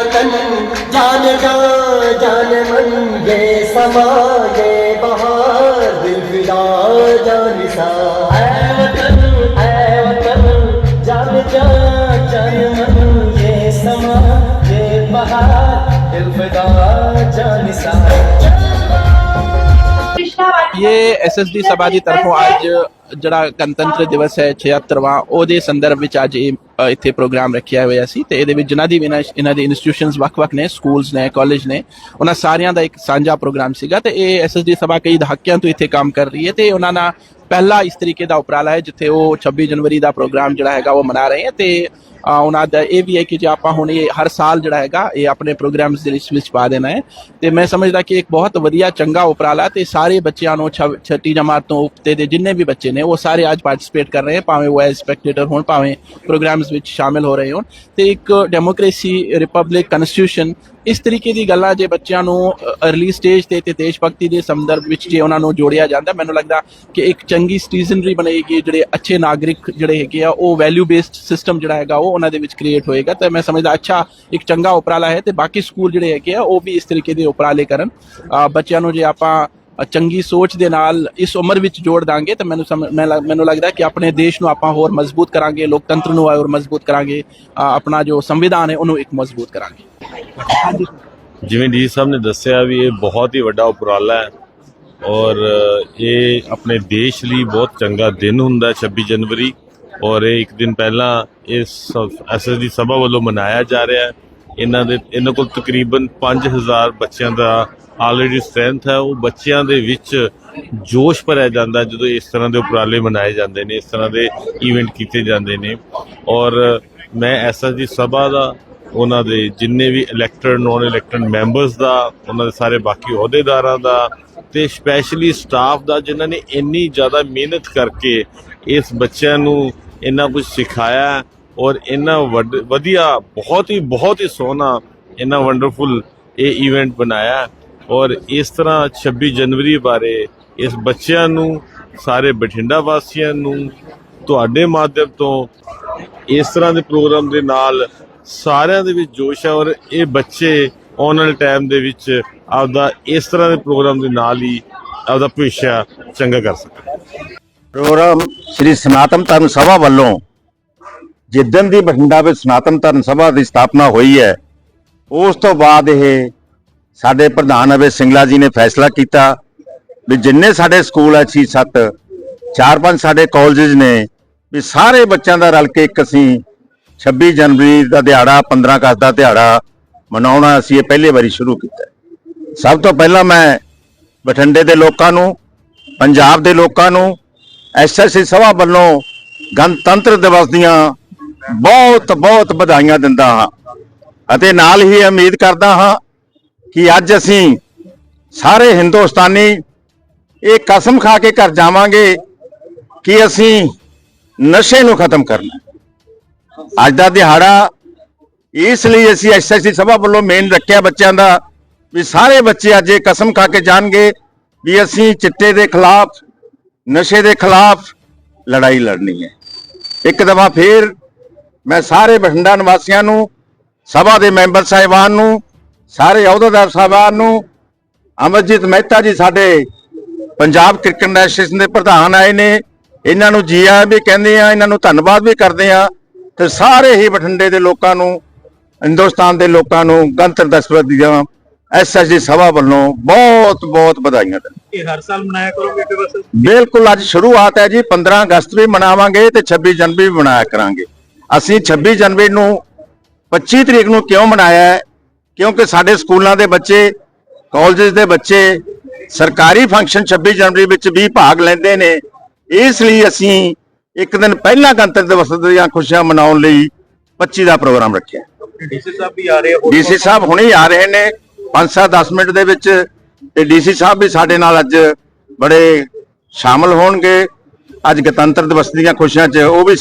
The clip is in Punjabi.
वतन जान जा जान मन ये समा ये बहार दिल फिदा जान सा ऐ वतन ऐ वतन जान जा जान मन ये समा ये बहार दिल फिदा जान सा ये एसएसडी सभा की तरफों आज ਜਿਹੜਾ ਗਣਤੰਤਰ ਦਿਵਸ ਹੈ 76ਵਾਂ ਉਹਦੇ ਸੰਦਰਭ ਵਿੱਚ ਅੱਜ ਇਹ ਇੱਥੇ ਪ੍ਰੋਗਰਾਮ ਰੱਖਿਆ ਹੋਇਆ ਸੀ ਤੇ ਇਹਦੇ ਵਿੱਚ ਜਿਨ੍ਹਾਂ ਦੀ ਵੀ ਇਹਨਾਂ ਇਹਨਾਂ ਦੇ ਇੰਸਟੀਟਿਊਸ਼ਨਸ ਵੱਖ-ਵੱਖ ਨੇ ਸਕੂਲਸ ਨੇ ਕਾਲਜ ਨੇ, ਉਹਨਾਂ ਸਾਰਿਆਂ ਦਾ ਇੱਕ ਸਾਂਝਾ ਪ੍ਰੋਗਰਾਮ ਸੀਗਾ ਤੇ ਇਹ ਐਸਐਸਡੀ ਸਭਾ ਕਈ ਦਹਾਕਿਆਂ ਤੋਂ ਇੱਥੇ ਕੰਮ ਕਰ ਰਹੀ ਹੈ ਤੇ ਉਹਨਾਂ ਦਾ ਪਹਿਲਾ ਇਸ ਤਰੀਕੇ ਦਾ ਉਪਰਾਲਾ ਹੈ ਜਿੱਥੇ ਉਹ 26 ਜਨਵਰੀ ਦਾ ਪ੍ਰੋਗਰਾਮ ਜਿਹੜਾ ਹੈਗਾ ਉਹ ਮਨਾ ਰਹੇ ਹੈ ਤੇ ਉਹਨਾਂ ਦਾ ਇਹ ਵੀ ਹੈ ਕਿ ਜੇ ਆਪਾਂ ਹੁਣ ਇਹ ਹਰ ਸਾਲ ਜਿਹੜਾ ਹੈਗਾ ਇਹ ਆਪਣੇ ਪ੍ਰੋਗਰਾਮਸ ਦੇ ਵਿੱਚ ਪਾ ਦੇਣਾ ਹੈ ਤੇ ਮੈਂ ਸਮਝਦਾ ਕਿ ਇੱਕ ਬਹੁਤ ਵਧੀਆ ਚੰਗਾ ਉਪਰਾਲਾ ਤੇ ਸਾਰੇ ਬੱਚਿਆਂ ਨੂੰ ਛ- ਛੱਟੀ ਜਮਾਤ ਤੋਂ ਉੱਤੇ ਦੇ ਜਿੰਨੇ ਵੀ ਬੱਚੇ ਨੇ ਉਹ ਸਾਰੇ ਅੱਜ ਪਾਰਟਿਸਿਪੇਟ ਕਰ ਰਹੇ ਹਨ ਭਾਵੇਂ ਉਹ ਐਜ਼ ਸਪੈਕਟੇਟਰ ਹੋਣ, ਭਾਵੇਂ ਪ੍ਰੋਗਰਾਮਸ ਵਿੱਚ ਸ਼ਾਮਿਲ ਹੋ ਰਹੇ ਹੋਣ। ਤੇ ਇੱਕ ਡੈਮੋਕ੍ਰੇਸੀ ਰਿਪਬਲਿਕ ਕਨਸਟੀਟਿਊਸ਼ਨ ਇਸ ਤਰੀਕੇ ਦੀ ਗੱਲਾਂ ਜੇ ਬੱਚਿਆਂ ਨੂੰ ਅਰਲੀ ਸਟੇਜ ਤੇ ਤੇ ਦੇਸ਼ ਭਗਤੀ ਦੇ ਸੰਦਰਭ ਵਿੱਚ ਜੇ ਉਹਨਾਂ ਨੂੰ ਜੋੜਿਆ ਜਾਂਦਾ, ਮੈਨੂੰ ਲੱਗਦਾ ਕਿ ਇੱਕ ਚੰਗੀ ਸਿਟੀਜ਼ਨਰੀ ਬਣੇਗੀ, ਜਿਹੜੇ ਅੱਛੇ ਨਾਗਰਿਕ ਜਿਹੜੇ ਹੈਗੇ ਆ, ਉਹ ਵੈਲਿਊ ਬੇਸਡ ਸਿਸਟਮ ਜਿਹੜਾ ਹੈਗਾ, ਉਹ ਉਹਨਾਂ ਦੇ ਵਿੱਚ ਕ੍ਰੀਏਟ ਹੋਏਗਾ। ਤੇ ਮੈਂ ਸਮਝਦਾ ਅੱਛਾ ਇੱਕ ਚੰਗਾ ਉਪਰਾਲਾ ਹੈ ਤੇ ਬਾਕੀ ਸਕੂਲ ਜਿਹੜੇ ਹੈਗੇ ਆ, ਉਹ ਵੀ ਇਸ ਤਰੀਕੇ ਦੇ ਉਪਰਾਲੇ ਕਰਨ। ਬੱਚਿਆਂ ਨੂੰ ਜੇ ਆਪਾਂ ਚੰਗੀ ਸੋਚ ਦੇ ਨਾਲ ਇਸ ਉਮਰ ਵਿੱਚ ਜੋੜ ਦਾਂਗੇ ਤਾਂ ਮੈਨੂੰ ਸਮਝ- ਮੈਂ ਮੈਨੂੰ ਲੱਗਦਾ ਕਿ ਆਪਣੇ ਦੇਸ਼ ਨੂੰ ਆਪਾਂ ਹੋਰ ਮਜ਼ਬੂਤ ਕਰਾਂਗੇ, ਲੋਕਤੰਤਰ ਨੂੰ ਹੋਰ ਮਜ਼ਬੂਤ ਕਰਾਂਗੇ ਆਪਣਾ ਜੋ ਸੰਵਿਧਾਨ ਹੈ ਉਹਨੂੰ ਇੱਕ ਮਜ਼ਬੂਤ ਕਰਾਂਗੇ। ਜਿਵੇਂ ਡੀ ਸਾਹਿਬ ਨੇ ਦੱਸਿਆ ਵੀ ਇਹ ਬਹੁਤ ਹੀ ਵੱਡਾ ਉਪਰਾਲਾ ਹੈ ਔਰ ਇਹ ਆਪਣੇ ਦੇਸ਼ ਲਈ ਬਹੁਤ ਚੰਗਾ ਦਿਨ ਹੁੰਦਾ ਹੈ 26 ਜਨਵਰੀ ਔਰ ਇਹ ਇੱਕ ਦਿਨ ਪਹਿਲਾਂ ਇਸ ਐਸਐਸਡੀ ਸਭਾ ਵੱਲੋਂ ਮਨਾਇਆ ਜਾ ਰਿਹਾ ਹੈ। ਇਹਨਾਂ ਦੇ ਇਹਨਾਂ ਕੋਲ ਤਕਰੀਬਨ 5000 ਬੱਚਿਆਂ ਦਾ ਆਲਰੇਡੀ ਸਟਰੈਂਥ ਹੈ, ਉਹ ਬੱਚਿਆਂ ਦੇ ਵਿੱਚ ਜੋਸ਼ ਭਰਿਆ ਜਾਂਦਾ ਜਦੋਂ ਇਸ ਤਰ੍ਹਾਂ ਦੇ ਉਪਰਾਲੇ ਮਨਾਏ ਜਾਂਦੇ ਨੇ, ਇਸ ਤਰ੍ਹਾਂ ਦੇ ਇਵੈਂਟ ਕੀਤੇ ਜਾਂਦੇ ਨੇ। ਔਰ ਮੈਂ ਐਸਐਸਡੀ ਸਭਾ ਦਾ, ਉਹਨਾਂ ਦੇ ਜਿੰਨੇ ਵੀ ਇਲੈਕਟਡ ਨੋਨ ਇਲੈਕਟਡ ਮੈਂਬਰਸ ਦਾ, ਉਹਨਾਂ ਦੇ ਸਾਰੇ ਬਾਕੀ ਅਹੁਦੇਦਾਰਾਂ ਦਾ ਤੇ ਸਪੈਸ਼ਲੀ ਸਟਾਫ ਦਾ, ਜਿਨ੍ਹਾਂ ਨੇ ਇੰਨੀ ਜ਼ਿਆਦਾ ਮਿਹਨਤ ਕਰਕੇ ਇਸ ਬੱਚਿਆਂ ਨੂੰ ਇੰਨਾ ਕੁਝ ਸਿਖਾਇਆ ਔਰ ਇੰਨਾ ਵੱਡ- ਵਧੀਆ, ਬਹੁਤ ਹੀ ਬਹੁਤ ਹੀ ਸੋਹਣਾ, ਇੰਨਾ ਵੰਡਰਫੁਲ ਇਹ ਇਵੈਂਟ ਬਣਾਇਆ। ਔਰ ਇਸ ਤਰ੍ਹਾਂ 26 ਜਨਵਰੀ ਬਾਰੇ ਇਸ ਬੱਚਿਆਂ ਨੂੰ, ਸਾਰੇ ਬਠਿੰਡਾ ਵਾਸੀਆਂ ਨੂੰ, ਤੁਹਾਡੇ ਮਾਧਿਅਮ ਤੋਂ ਇਸ ਤਰ੍ਹਾਂ ਦੇ ਪ੍ਰੋਗਰਾਮ ਦੇ ਨਾਲ ਸਾਰਿਆਂ ਦੇ ਵਿੱਚ ਜੋਸ਼ ਹੈ ਔਰ ਇਹ ਬੱਚੇ ਆਉਣ ਵਾਲੇ ਟਾਈਮ ਦੇ ਵਿੱਚ ਆਪਦਾ ਇਸ ਤਰ੍ਹਾਂ ਦੇ ਪ੍ਰੋਗਰਾਮ ਦੇ ਨਾਲ ਹੀ ਆਪਦਾ ਭਵਿੱਖ ਚੰਗਾ ਕਰ ਸਕਣ। ਪ੍ਰੋਗਰਾਮ ਸ੍ਰੀ ਸਨਾਤਨ ਧਰਮ ਸਭਾ ਵੱਲੋਂ ਜਿੱਦਣ ਦੀ ਬਠਿੰਡਾ ਵਿੱਚ ਸਨਾਤਨ ਧਰਮ ਸਭਾ ਦੀ ਸਥਾਪਨਾ ਹੋਈ ਹੈ, ਉਸ ਤੋਂ ਬਾਅਦ ਇਹ ਸਾਡੇ ਪ੍ਰਧਾਨ ਅਵੇ ਸਿੰਗਲਾ ਜੀ ਨੇ ਫੈਸਲਾ ਕੀਤਾ ਵੀ ਜਿੰਨੇ ਸਾਡੇ ਸਕੂਲ ਹੈ 6 7 ਚਾਰ ਪੰਜ ਸਾਡੇ ਕਾਲਜਸ ਨੇ, ਵੀ ਸਾਰੇ ਬੱਚਿਆਂ ਦਾ ਰਲ ਕੇ ਇੱਕ ਅਸੀਂ 26 ਜਨਵਰੀ ਦਾ ਦਿਹਾੜਾ 15 ਅਗਸਤ ਦਾ ਦਿਹਾੜਾ ਮਨਾਉਣਾ ਅਸੀਂ ਇਹ ਪਹਿਲੀ ਵਾਰੀ ਸ਼ੁਰੂ ਕੀਤਾ। ਸਭ ਤੋਂ ਪਹਿਲਾਂ ਮੈਂ ਬਠਿੰਡੇ ਦੇ ਲੋਕਾਂ ਨੂੰ, ਪੰਜਾਬ ਦੇ ਲੋਕਾਂ ਨੂੰ ਐਸਐਸਸੀ ਸਭਾ ਵੱਲੋਂ ਗਣਤੰਤਰ ਦਿਵਸ ਦੀਆਂ ਬਹੁਤ ਬਹੁਤ ਵਧਾਈਆਂ ਦਿੰਦਾ ਹਾਂ। ਅਤੇ ਨਾਲ ਹੀ ਉਮੀਦ ਕਰਦਾ ਹਾਂ ਕਿ ਅੱਜ ਅਸੀਂ ਸਾਰੇ ਹਿੰਦੁਸਤਾਨੀ ਇਹ ਕਸਮ ਖਾ ਕੇ ਘਰ ਜਾਵਾਂਗੇ ਕਿ ਅਸੀਂ ਨਸ਼ੇ ਨੂੰ ਖਤਮ ਕਰਨਾ ਅੱਜ ਦਾ ਦਿਹਾੜਾ ਇਸ ਲਈ ਅਸੀਂ ਐਸਐਸਸੀ ਸਭਾ ਵੱਲੋਂ ਮੇਨ ਰੱਖਿਆ ਬੱਚਿਆਂ ਦਾ ਵੀ ਸਾਰੇ ਬੱਚੇ ਅੱਜ ਇਹ ਕਸਮ ਖਾ ਕੇ ਜਾਣਗੇ ਵੀ ਅਸੀਂ ਚਿੱਟੇ ਦੇ ਖਿਲਾਫ, ਨਸ਼ੇ ਦੇ ਖਿਲਾਫ ਲੜਾਈ ਲੜਨੀ ਹੈ। ਇੱਕ ਦਫਾ ਫੇਰ ਮੈਂ ਸਾਰੇ ਬਠਿੰਡਾ ਨਿਵਾਸੀਆਂ ਨੂੰ, ਸਭਾ ਦੇ ਮੈਂਬਰ ਸਾਹਿਬਾਨ ਨੂੰ ਸਾਰੇ ਅਹੁਦੇਦਾਰ ਸਾਹਿਬਾਨ ਨੂੰ ਅਮਰਜੀਤ ਮਹਿਤਾ ਜੀ ਸਾਡੇ ਪੰਜਾਬ ਕ੍ਰਿਕਟ ਐਸੋਸੀਏਸ਼ਨ ਦੇ ਪ੍ਰਧਾਨ ਆਏ ਨੇ। ਇਹਨਾਂ ਨੂੰ ਜੀ ਆਇਆਂ ਵੀ ਕਹਿੰਦੇ ਆ ਇਹਨਾਂ ਨੂੰ ਧੰਨਵਾਦ ਵੀ ਕਰਦੇ ਆ ਤੇ ਸਾਰੇ ਹੀ ਬਠਿੰਡੇ ਦੇ ਲੋਕਾਂ ਨੂੰ ਹਿੰਦੁਸਤਾਨ ਦੇ ਲੋਕਾਂ ਨੂੰ ਗਣਤੰਤਰ ਦਿਵਸ ਦੀਆਂ ਐਸਐਸਜੀ ਸਭਾ ਵੱਲੋਂ ਬਹੁਤ ਬਹੁਤ ਵਧਾਈਆਂ ਦਿੰਦਾ ਇਹ ਹਰ ਸਾਲ ਮਨਾਇਆ ਕਰੋਗੇ ਦਿਵਸ ਬਿਲਕੁਲ ਅੱਜ ਸ਼ੁਰੂਆਤ ਹੈ ਜੀ। 15 ਅਗਸਤ ਵੀ ਮਨਾਵਾਂਗੇ ਤੇ 26 ਜਨਵਰੀ ਵੀ ਮਨਾਇਆ ਕਰਾਂਗੇ। ਅਸੀਂ 26 ਜਨਵਰੀ ਨੂੰ 25 ਤਰੀਕ ਨੂੰ ਕਿਉਂ ਮਨਾਇਆ ਕਿਉਂਕਿ ਸਾਡੇ ਸਕੂਲਾਂ ਦੇ ਬੱਚੇ ਕਾਲਜਸ ਦੇ ਬੱਚੇ ਸਰਕਾਰੀ ਫੰਕਸ਼ਨ 26 ਜਨਵਰੀ ਵਿੱਚ ਵੀ ਭਾਗ ਲੈਂਦੇ ਨੇ। ਇਸ ਲਈ ਅਸੀਂ ਇੱਕ ਦਿਨ ਪਹਿਲਾਂ ਗਣਤੰਤਰ ਦਿਵਸ ਦੀਆਂ ਖੁਸ਼ੀਆਂ ਮਨਾਉਣ ਲਈ 25 ਦਾ ਪ੍ਰੋਗਰਾਮ ਰੱਖਿਆ। ਡੀਸੀ ਸਾਹਿਬ ਵੀ ਆ ਰਹੇ ਆ ਡੀਸੀ ਸਾਹਿਬ ਹੁਣੇ ਹੀ ਆ ਰਹੇ ਨੇ 5-7-10 ਮਿੰਟ ਦੇ ਵਿੱਚ। ਤੇ ਡੀਸੀ ਸਾਹਿਬ ਵੀ ਸਾਡੇ ਨਾਲ ਅੱਜ ਬੜੇ ਸ਼ਾਮਲ ਹੋਣਗੇ। ਅੱਜ ਗਣਤੰਤਰ ਦਿਵਸ ਦੀਆਂ ਖੁਸ਼ੀਆਂ 'ਚ ਉਹ ਵੀ